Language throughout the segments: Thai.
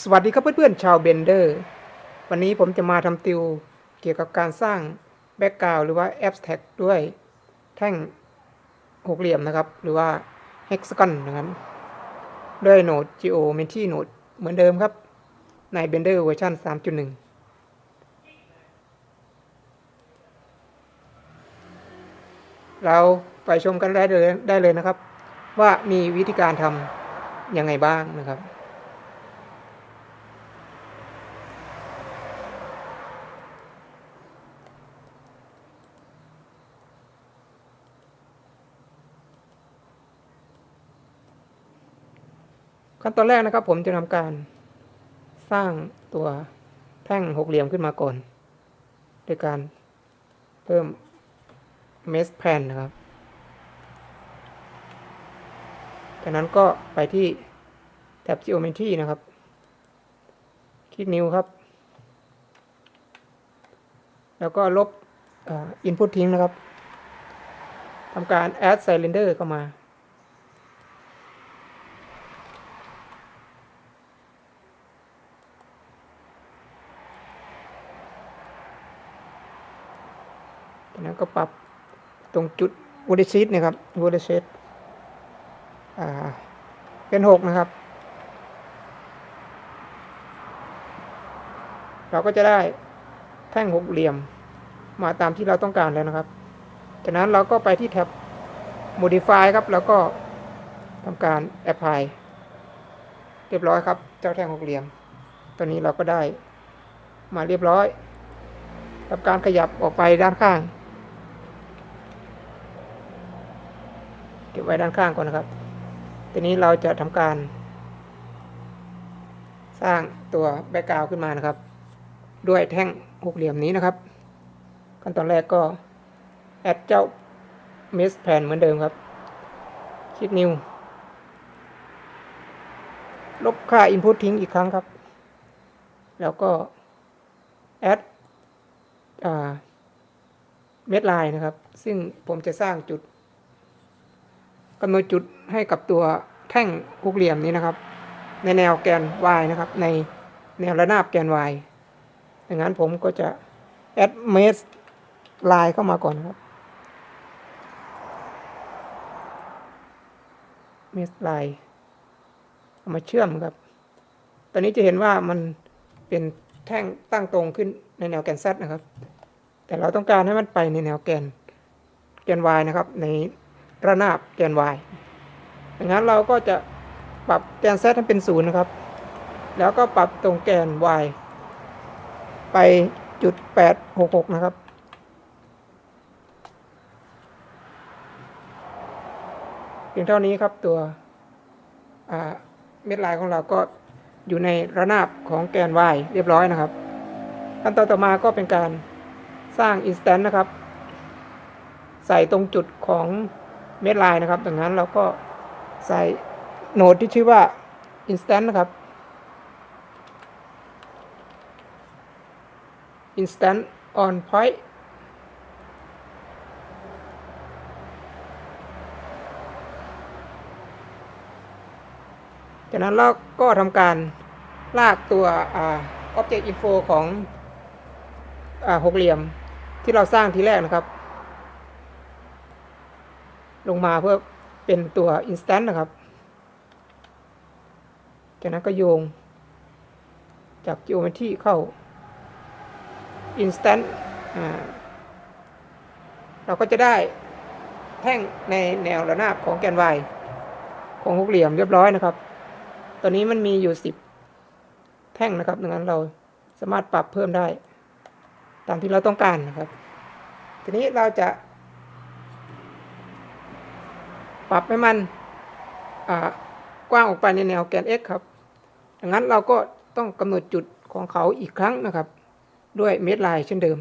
สวัสดีครับเพื่อนๆชาวเบนเดอร์วันนี้ผมจะมาทำติวเกี่ยวกับการสร้างแบ็กกราวหรือว่า abstract ด้วยแท่งหกเหลี่ยมนะครับ หรือว่า hexagon นะครับด้วยโหนด geometry node เหมือนเดิมครับ ใน Blender เวอร์ชัน3.1 เราไปชมกันได้เลยได้เลยนะครับ ว่ามีวิธีการทำยังไงบ้างนะครับ ขั้นตอนแรกนะครับ ผมจะทำการสร้างตัวแท่งหกเหลี่ยมขึ้นมาก่อนโดยการเพิ่มเมสแพนนะครับ จากนั้นก็ไปที่แท็บ Geometry นะครับ คลิกนิ้วครับ แล้วก็ลบอ่อ Input ทิ้งนะครับทำการ Add Cylinder เข้ามา จากนั้นก็ปรับตรงจุดวอล c ช t นะครับวอล c ช t อ่าเป็นหกนะครับ เราก็จะได้แท่งหกเหลี่ยมมาตามที่เราต้องการแล้วนะครับ จากนั้นเราก็ไปที่แท็บ modify ครับ แล้วก็ทำการ apply เรียบร้อยครับ เจ้าแท่งหกเหลี่ยม ตอนนี้เราก็ได้มาเรียบร้อยทำการขยับออกไปด้านข้าง เก็บไว้ด้านข้างก่อนนะครับ ทีนี้เราจะทำการ สร้างตัวแบ็กกราวขึ้นมานะครับ ด้วยแท่งหกเหลี่ยมนี้นะครับ ขั้นตอนแรกก็แอดเจ้าเมสแผ่นเหมือนเดิมครับ คลิกนิว ลบค่า Input ทิ้งอีกครั้งครับ แล้วก็แอดเม็ดลายนะครับ ซึ่งผมจะสร้างจุด กำหนดจุดให้กับตัวแท่งหกเหลี่ยมนี้นะครับ ในแนวแกน y นะครับ ในแนวระนาบแกน y ดังนั้นผมก็จะ add mesh line เข้ามาก่อนครับ mesh line เอามาเชื่อมครับ ตอนนี้จะเห็นว่ามันเป็นแท่งตั้งตรงขึ้นในแนวแกน z นะครับ แต่เราต้องการให้มันไปในแนวแกนแกน y นะครับ ใน ระนาบแกน y ดังนั้นเราก็จะปรับแกน z ให้เป็นศูนย์นะครับ แล้วก็ปรับตรงแกน y ไปจุดแปดหกหกนะครับ เพียงเท่านี้ครับตัวเม็ดลายของเราก็อยู่ในระนาบของแกน y เรียบร้อยนะครับ ขั้นตอนต่อมาก็เป็นการสร้าง instant นะครับ ใส่ตรงจุดของ เม็ดลายนะครับ ดังนั้นเราก็ใส่โน้ตที่ชื่อว่า instant นะครับ instant on point จากนั้นเราก็ทำการลากตัว object info ของอหกเหลี่ยมที่เราสร้างทีแรกนะครับ ลงมาเพื่อเป็นตัว instant นะครับ จากนั้นก็โยง จาก geometry เข้า instant เราก็จะได้แท่งในแนวระนาบของแกน y ของหกเหลี่ยมเรียบร้อยนะครับ ตอนนี้มันมีอยู่ 10 แท่งนะครับดังนั้นเราสามารถปรับเพิ่มได้ ตามที่เราต้องการนะครับ ทีนี้เราจะ ปรับให้มันกว้างออกไปในแนวแกน x ครับดังนั้นเราก็ต้องกำหนดจุดของเขาอีกครั้งนะครับ ด้วยเมตรลายเช่นเดิม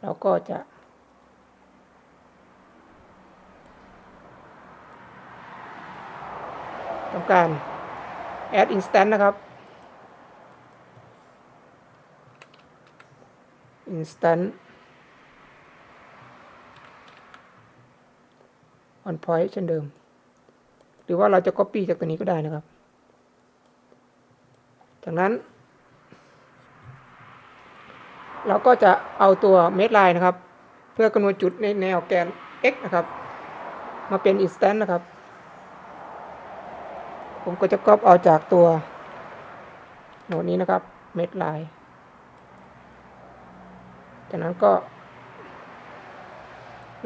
เราก็จะทำการ add instant นะครับ instant on point เช่นเดิม หรือว่าเราจะ copy จากตัวนี้ก็ได้นะครับ จากนั้น เราก็จะเอาตัวเมดไลน์นะครับ เพื่อกำหนดจุดในแนวแกน x นะครับ มาเป็น instant นะครับ ผมก็จะก๊อปเอาจากตัวโน้ตนี้นะครับเมดไลน์จากนั้นก็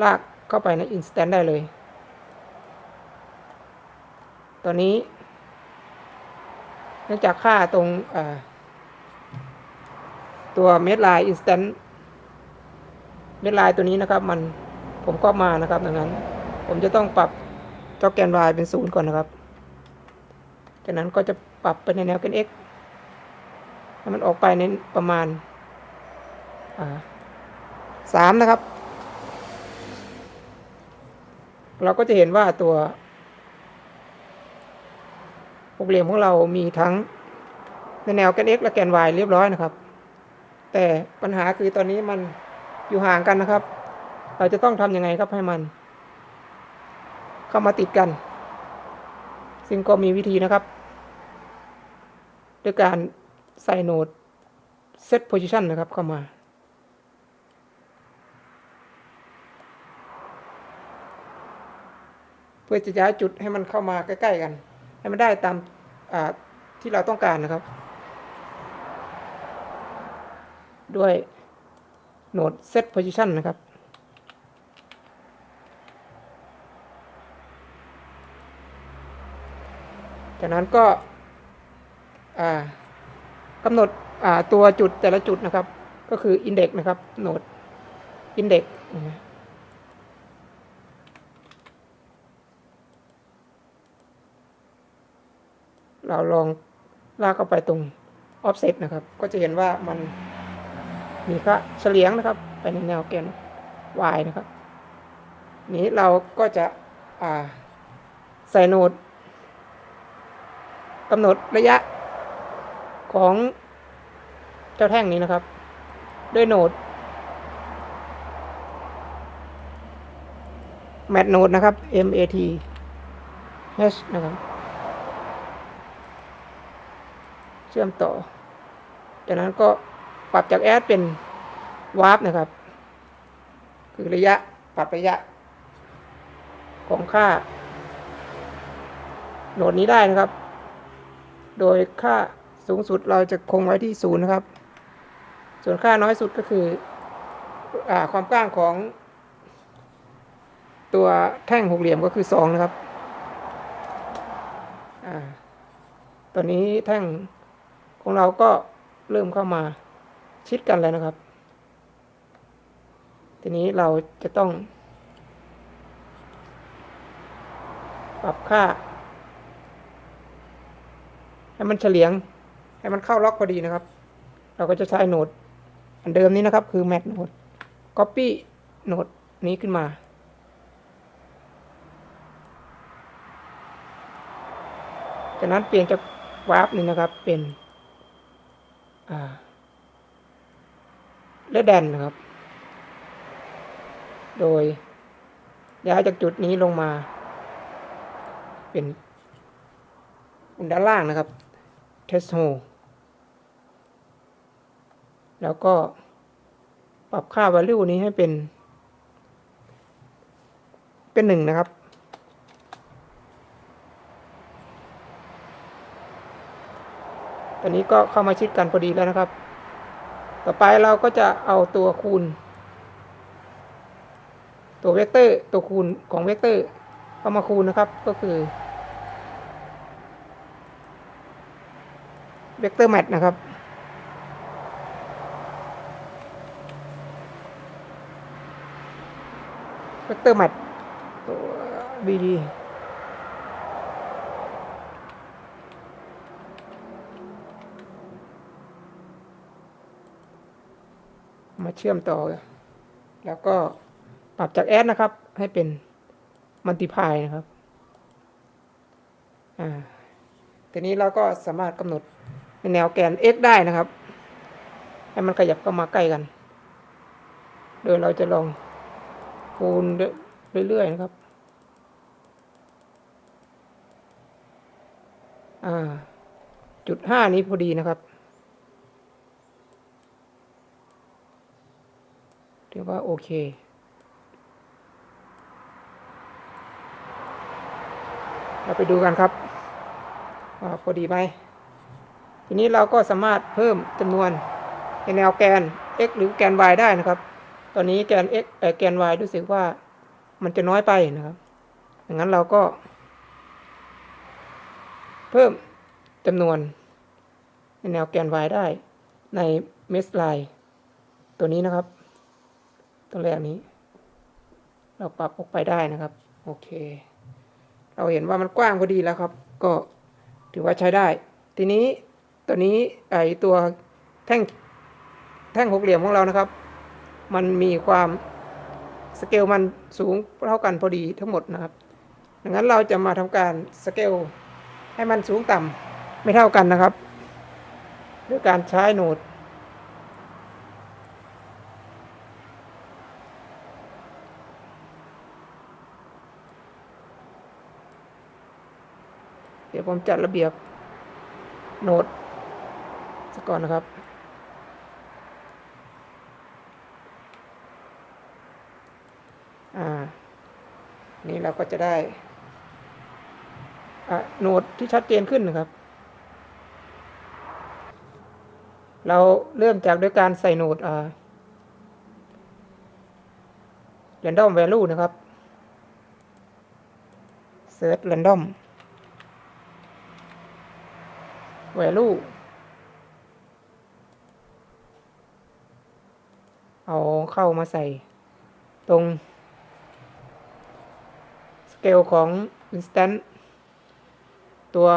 ลากเข้าไปใน instant ได้เลย ตอนนี้เนื่องจากค่าตรงตัวเม็ดไลน์ instant เม็ดลน์ตัวนี้นะครับ มันผมก็มานะครับดังนั้น ผมจะต้องปรับเจ้าแกน y เป็นศูนย์ก่อนนะครับ จากนั้นก็จะปรับไปในแนวแกน x ให้มันออกไปในประมาณสามนะครับ เราก็จะเห็นว่าตัว หกเหลี่ยมของเรามีทั้งในแนวแกน x และแกน y เรียบร้อยนะครับ แต่ปัญหาคือตอนนี้มันอยู่ห่างกันนะครับ เราจะต้องทำยังไงครับให้มัน เข้ามาติดกัน ซึ่งก็มีวิธีนะครับ ด้วยการใส่โหนด set position นะครับเข้ามาเพื่อจะย้ายจุดให้มันเข้ามาใกล้ ๆ กัน ให้มันได้ตามที่เราต้องการนะครับ ด้วยโหนด set position นะครับจากนั้นก็กำหนดตัวจุดแต่ละจุดนะครับ ก็คือ index นะครับโหนด index เราลองลากเข้าไปตรง offset นะครับ ก็จะเห็นว่ามันมีค่าเฉลียงนะครับ ไปในแนวแกน y นะครับ นี้เราก็จะใส่โหนดกำหนดระยะของเจ้าแท่งนี้นะครับ ด้วยโหนด mat node นะครับ mat h นะครับ เชื่อมต่อ จากนั้นก็ปรับจากแอดเป็นวาร์ปนะครับ คือระยะปรับระยะ ของค่าโหนดนี้ได้นะครับ โดยค่าสูงสุดเราจะคงไว้ที่ศูนย์นะครับ ส่วนค่าน้อยสุดก็คืออความกว้างของ ตัวแท่งหกเหลี่ยมก็คือสองนะครับอตอนนี้แท่ง ของเราก็เริ่มเข้ามาชิดกันแล้วนะครับ ทีนี้เราจะต้อง ปรับค่า ให้มันเฉลียง ให้มันเข้าล็อกพอดีนะครับ เราก็จะใช้โหนดอันเดิมนี้นะครับ คือ mat node copy โหนดนี้ขึ้นมาจากนั้นเปลี่ยนจากวาร์ปนี่นะครับเป็น เลดแดนนะครับ โดยย้ายจากจุดนี้ลงมา เป็นด้านล่างนะครับ test hole แล้วก็ปรับค่า value นี้ให้เป็น เป็นหนึ่งนะครับ อนนี้ก็เข้ามาชิดกันพอดีแล้วนะครับ ต่อไปเราก็จะเอาตัวคูณ ตัวเวกเตอร์ตัวคูณของเวกเตอร์เข้ามาคูณนะครับก็คือเวกเตอร์แมทนะครับเวกเตอร์แมทตัว BD มาเชื่อมต่อ แล้วก็ปรับจากแอดนะครับ ให้เป็นมัลติพายนะครับอ่าทีนี้เราก็สามารถกำหนดในแนวแกน x ได้นะครับ ให้มันขยับเข้ามาใกล้กัน โดยเราจะลองคูณเรื่อยๆนะครับจุดห้านี้พอดีนะครับถือ ว่าโอเค เราไปดูกันครับว่าพอดีไหมทีนี้เราก็สามารถเพิ่มจำนวนในแนวแกน x หรือแกน y ได้นะครับ ตอนนี้แกน x เอ่อแกน y รู้สึกว่ามันจะน้อยไปนะครับดังนั้นเราก็ เพิ่มจำนวนในแนวแกน y ได้ในเมสไลน์ตัวนี้นะครับ ตัวแรกนี้ เราปรับออกไปได้นะครับ โอเค เราเห็นว่ามันกว้างพอดีแล้วครับ ก็ถือว่าใช้ได้ ทีนี้ตัวนี้ไอตัวแท่งแท่งหกเหลี่ยมของเรานะครับ มันมีความสเกลมันสูงเท่ากันพอดีทั้งหมดนะครับดังนั้นเราจะมาทำการสเกลให้มันสูงต่ำไม่เท่ากันนะครับด้วยการใช้โหนด เดี๋ยว ผมจัดระเบียบโหนดสักก่อนนะครับ อ่า นี่เราก็จะได้อะโหนดที่ชัดเจนขึ้นนะครับ เราเริ่มจากด้วยการใส่โหนดอ่า random value นะครับ search random value เอาเข้ามาใส่ตรงสเกลของ instant ตัว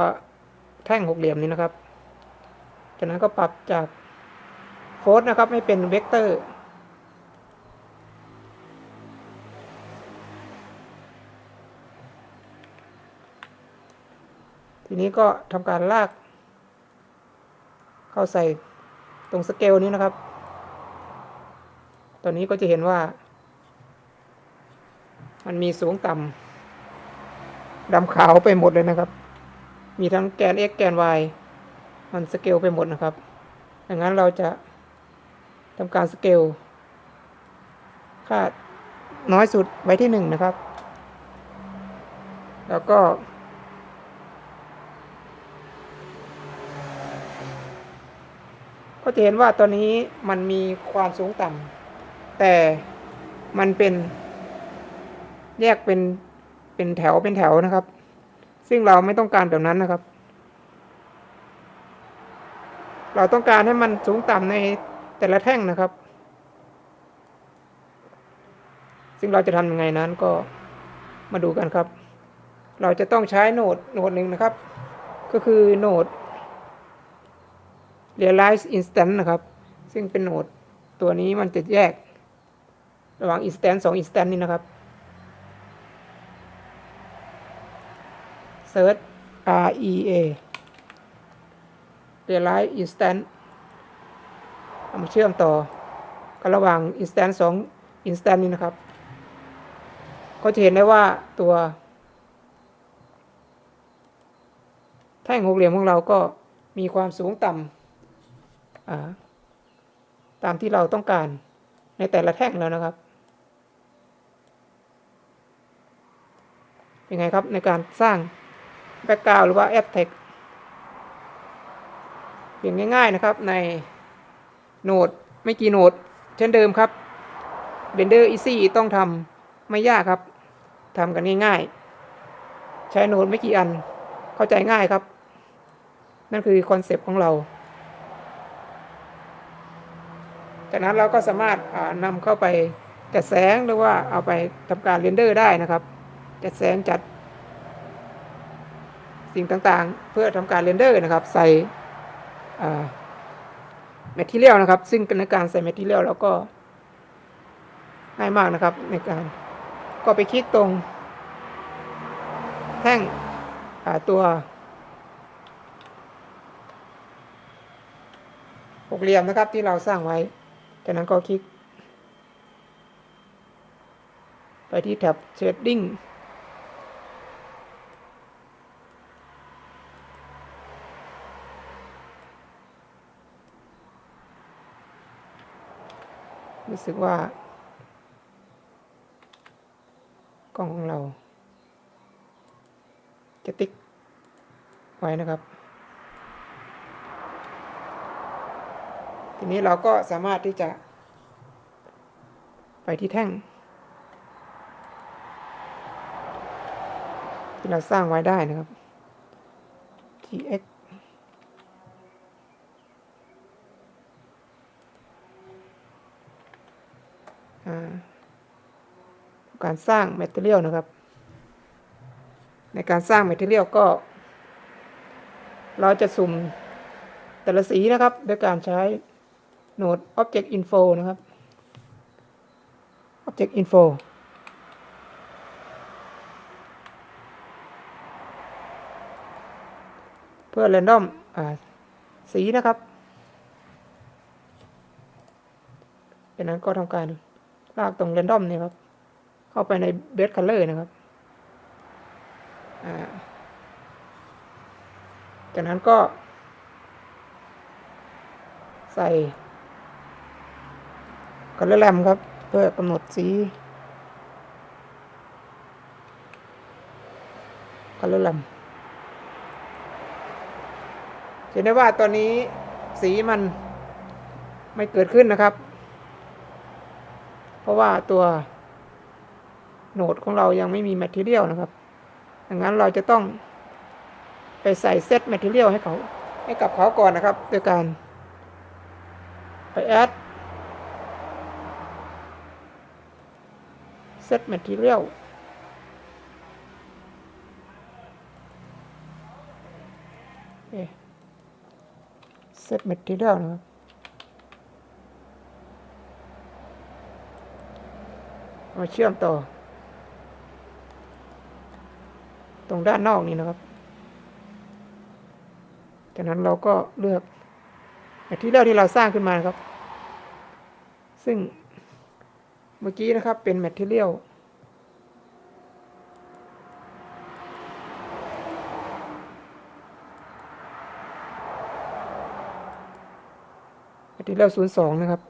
แท่งหกเหลี่ยมนี้นะครับ จากนั้นก็ปรับจากโฟร์นะครับให้เป็นเวกเตอร์ทีนี้ก็ทำการลาก เข้าใส่ตรงสเกลนี้นะครับ ตอนนี้ก็จะเห็นว่า มันมีสูงต่ำดำขาวไปหมดเลยนะครับ มีทั้งแกน x แกน y มันสเกลไปหมดนะครับ ดังนั้นเราจะทำการสเกลค่าน้อยสุดไว้ที่หนึ่งนะครับ แล้วก็ ก็จะเห็นว่าตอนนี้มันมีความสูงต่ำแต่มันเป็น แยกเป็นเป็นแถวเป็นแถวนะครับ ซึ่งเราไม่ต้องการแบบนั้นนะครับ เราต้องการให้มันสูงต่ำในแต่ละแท่งนะครับ ซึ่งเราจะทำยังไงนั้นก็มาดูกันครับ เราจะต้องใช้โหนดโหนดหนึ่งนะครับ ก็คือโหนด realize instant นะครับ ซึ่งเป็นโหนดตัวนี้มันจะแยก ระหว่าง instant สอง instant นี่นะครับ search R E A realize instant เอามาเชื่อมต่อกันระหว่าง instant สอง instant นี้นะครับ ก็จะเห็นได้ว่าตัวแท่งหกเหลี่ยมของเราก็มีความสูงต่ำ ตามที่เราต้องการในแต่ละแท่งแล้วนะครับเป็นไงครับในการสร้างแบ็กกราวหรือว่าแอปเทคเปลี่ยนง่าย ๆนะครับในโหนดไม่กี่โหนดเช่นเดิมครับ Blender Easy ต้องทำไม่ยากครับทำกันง่ายๆ ใช้โหนดไม่กี่อันเข้าใจง่ายครับ นั่นคือคอนเซปต์ของเรา จากนั้นเราก็สามารถนำเข้าไปจัดแสงหรือว่าเอาไปทำการเรนเดอร์ได้นะครับ จัดแสงจัด สิ่งต่างๆ เพื่อทำการเรนเดอร์นะครับ ใส่แมทเทียลนะครับ ซึ่งในการใส่แมทเทียลเราก็ง่ายมากนะครับในการก็ไปคลิกตรง แท่งตัวหกเหลี่ยมนะครับที่เราสร้างไว้ จากนั้นก็คลิก ไปที่แท็บ Setting รู้สึกว่ากล้องของเรา จะติ๊กไว้นะครับ ทีนี้เราก็สามารถที่จะ ไปที่แท่ง ที่เราสร้างไว้ได้นะครับ tx อ่าการสร้าง Material นะครับ ในการสร้าง Material ก็ เราจะสุ่มแต่ละสีนะครับด้วยการใช้ โหนด Object Info นะครับ Object Info เพื่อ random อสีนะครับจากนั้นก็ทำการลากตรง random เนี่ยครับ เข้าไปใน base color นะครับจากนั้นก็ใส่ color lamp ครับ เพื่อกำหนดสี color lamp เห็นได้ว่าตอนนี้สีมันไม่เกิดขึ้นนะครับ เพราะว่าตัวโหนดของเรายังไม่มี Material นะครับดังนั้นเราจะต้องไปใส่เซต Material ให้เขาให้กับเขาก่อนนะครับ โดยการไปแอด set material เอ๊ะ set material นะครับมาเชื่อมต่อ ตรงด้านนอกนี้นะครับ จากนั้นเราก็เลือก material ที่เราสร้างขึ้นมานครับ ซึ่งเมื่อกี้นะครับเป็นแมทเทียล ศูนย์สองนะครับ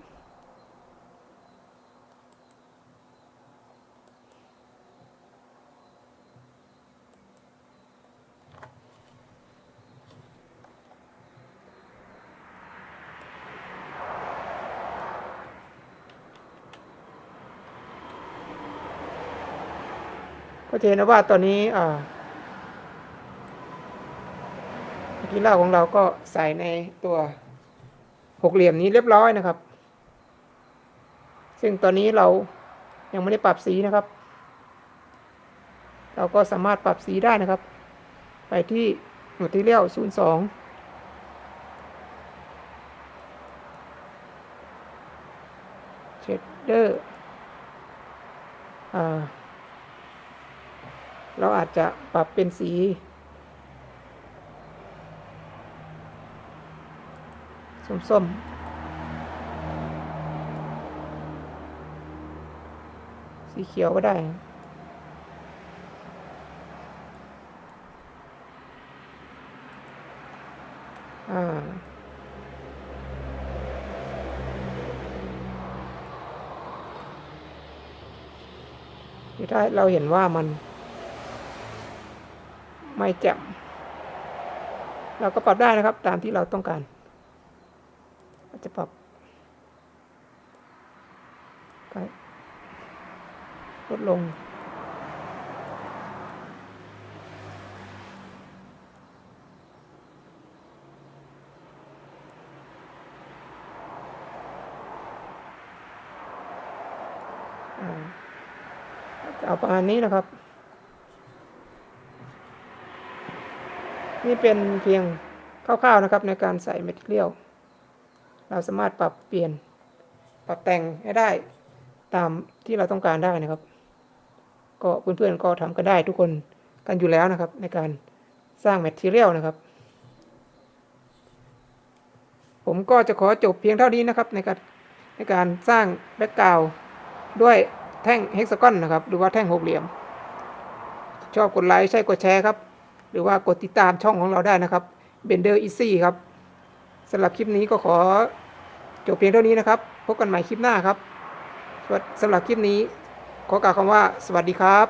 ก็จะเห็นนะว่าตอนนี้อ่าที่เล่าของเราก็ใส่ในตัว หกเหลี่ยมนี้เรียบร้อยนะครับ ซึ่งตอนนี้เรายังไม่ได้ปรับสีนะครับ เราก็สามารถปรับสีได้นะครับ ไปที่หมดที่เรียวศูนย์สองเชดเดอร์เราอาจจะปรับเป็นสี ส้มๆสีเขียวก็ได้ อ่าที่ถ้าเราเห็นว่ามัน ไม่แจ่มเราก็ปรับได้นะครับ ตามที่เราต้องการ จะปรับก็ลดลง เอาประมาณนี้นะครับ นี่เป็นเพียงคร่าวๆนะครับในการใส่เมทเรียล เราสามารถปรับเปลี่ยนปรับแต่งให้ได้ตามที่เราต้องการได้นะครับ ก็เพื่อนๆก็ทำกันได้ทุกคนกันอยู่แล้วนะครับ ในการสร้างแมทเรียลนะครับ ผมก็จะขอจบเพียงเท่านี้นะครับ ในการในการสร้างแบ็กกราวด้วยแท่งเฮกซากอนนะครับ หรือว่าแท่งหกเหลี่ยม ชอบกดไลค์ใช่กดแชร์ครับ หรือว่ากดติดตามช่องของเราได้นะครับ Bender Easy ครับสำหรับคลิปนี้ก็ขอ จบเพียงเท่านี้นะครับ พบกันใหม่คลิปหน้าครับสำหรับคลิปนี้ ขอกล่าวคำว่า สวัสดีครับ